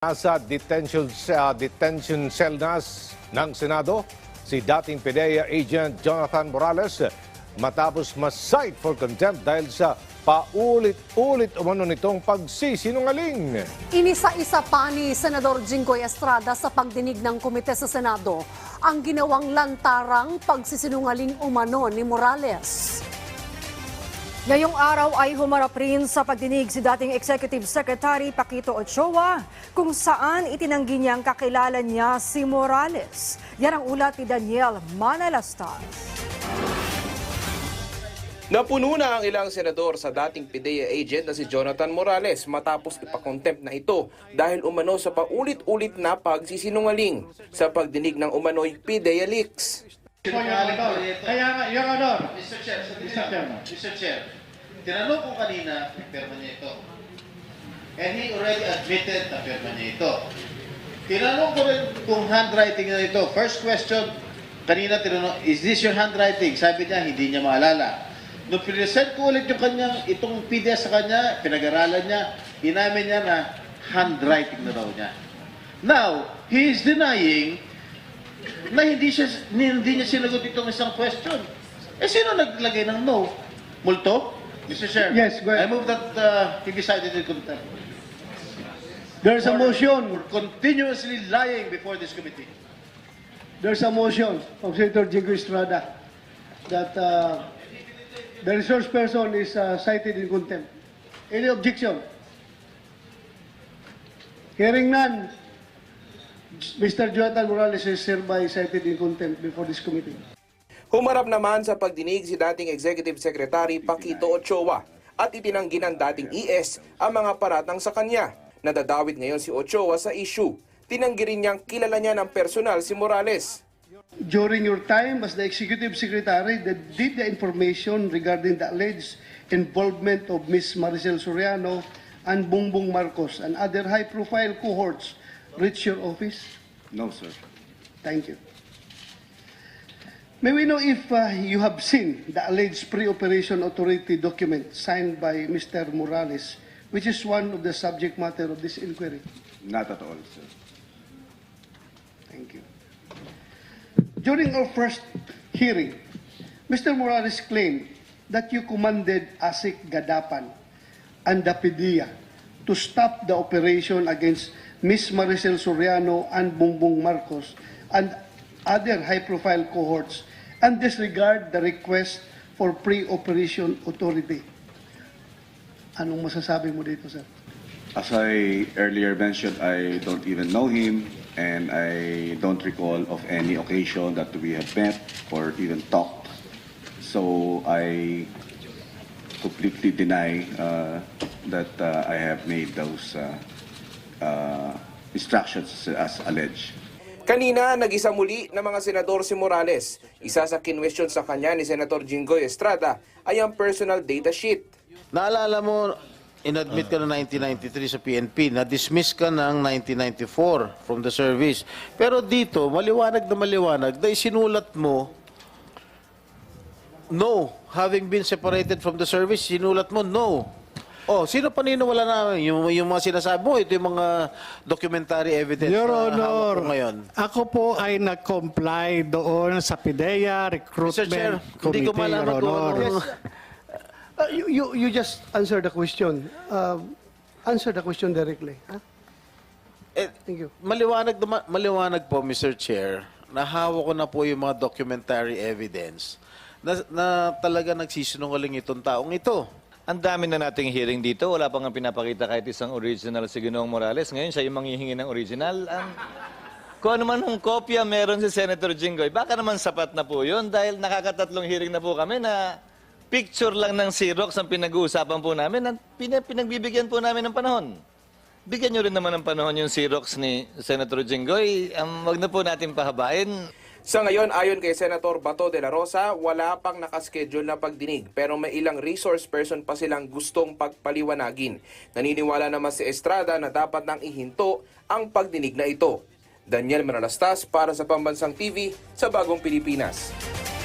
Nasa detention, sa detention cell na ng Senado si dating PDEA agent Jonathan Morales matapos ma-cite for contempt dahil sa paulit-ulit umano nitong pagsisinungaling. Inisa-isa pa ni Senador Jinggoy Estrada sa pagdinig ng komite sa Senado ang ginawang lantarang pagsisinungaling umano ni Morales. Ngayong araw ay humarap rin sa pagdinig si dating Executive Secretary Paquito Ochoa kung saan itinanggi niyang kakilala niya si Morales. Yan ang ulat ni Daniel Manalastas. Napuno na ang ilang senador sa dating PDEA agent na si Jonathan Morales matapos ipakontempt na ito dahil umano sa paulit-ulit na pagsisinungaling sa pagdinig ng umano'y PDEA leaks. Kaya nga, Your Honor, Mr. Chair, sandali Mr. Chairman. Mr. Chair, tinanong ko kanina, pirma niya ito. And he already admitted na pirma niya ito. Tinanong ko rin kung handwriting na ito. First question, kanina tinanong, is this your handwriting? Sabi niya, hindi niya maalala. Nung present ko ulit yung kanyang, itong PDF sa kanya, pinag-aralan niya, inamin niya na handwriting na raw niya. Now, he is denying na hindi siya hindi niya sinagot itong isang question. Eh sino naglagay ng no? Multo? Mr. Chair. Yes, go ahead. I move that uh, he decided in contempt. there's a motion, For continuously lying before this committee. there's a motion of Senator Jingo Estrada that uh, the resource person is uh, cited in contempt. Any objection? Hearing none, Mr. Jonathan Morales is hereby cited in contempt before this committee. Humarap naman sa pagdinig si dating Executive Secretary Paquito Ochoa at itinanggi ng dating ES ang mga paratang sa kanya. Nadadawit ngayon si Ochoa sa issue. Tinanggi rin niyang kilala niya ng personal si Morales. During your time as the Executive Secretary, that did the information regarding the alleged involvement of Ms. Maricel Soriano and Bongbong Marcos and other high-profile cohorts reach your office? No, sir. Thank you. May we know if uh, you have seen the alleged pre-operation authority document signed by Mr. Morales, which is one of the subject matter of this inquiry? Not at all, sir. Thank you. During our first hearing, Mr. Morales claimed that you commanded ASIC Gadapan and the PDEA to stop the operation against Ms. Maricel Soriano and Bongbong Marcos and other high-profile cohorts and disregard the request for pre-operation authority. Anong masasabi mo dito, sir? As I earlier mentioned, I don't even know him, and I don't recall of any occasion that we have met or even talked. So I completely deny uh, that uh, I have made those uh, uh, instructions as alleged. Kanina, nag-isa muli ng mga senador si Morales. Isa sa kinwestiyon sa kanya ni Senator Jinggoy Estrada ay ang personal data sheet. Naalala mo, inadmit ka na 1993 sa PNP, na-dismiss ka ng 1994 from the service. Pero dito, maliwanag na maliwanag, dahil sinulat mo, no, having been separated from the service, sinulat mo, no. Oh, sino paniniwala namin? Yung, yung mga sinasabi mo, ito yung mga documentary evidence Your na hawak Honor, ko ngayon. ako po ay nag-comply doon sa PIDEA Recruitment Mr. Chair, hindi ko Committee, Your malaman kung Honor. ano. Uh, you, you, you just answer the question. Um, answer the question directly. Huh? Eh, Thank you. Maliwanag, naman- maliwanag po, Mr. Chair, nahawak ko na po yung mga documentary evidence na, na talaga nagsisinungaling itong taong ito. Ang dami na nating hearing dito. Wala pang nga pinapakita kahit isang original si Ginoong Morales. Ngayon, siya yung manghihingi ng original. Ang, kung ano man kopya meron si Senator Jinggoy, baka naman sapat na po yun dahil nakakatatlong hearing na po kami na picture lang ng Xerox ang pinag-uusapan po namin at pina- pinagbibigyan po namin ng panahon. Bigyan nyo rin naman ng panahon yung Xerox ni Senator Jinggoy. Um, wag na po natin pahabain. Sa ngayon, ayon kay Senator Bato de la Rosa, wala pang nakaschedule na pagdinig pero may ilang resource person pa silang gustong pagpaliwanagin. Naniniwala naman si Estrada na dapat nang ihinto ang pagdinig na ito. Daniel Manalastas para sa Pambansang TV sa Bagong Pilipinas.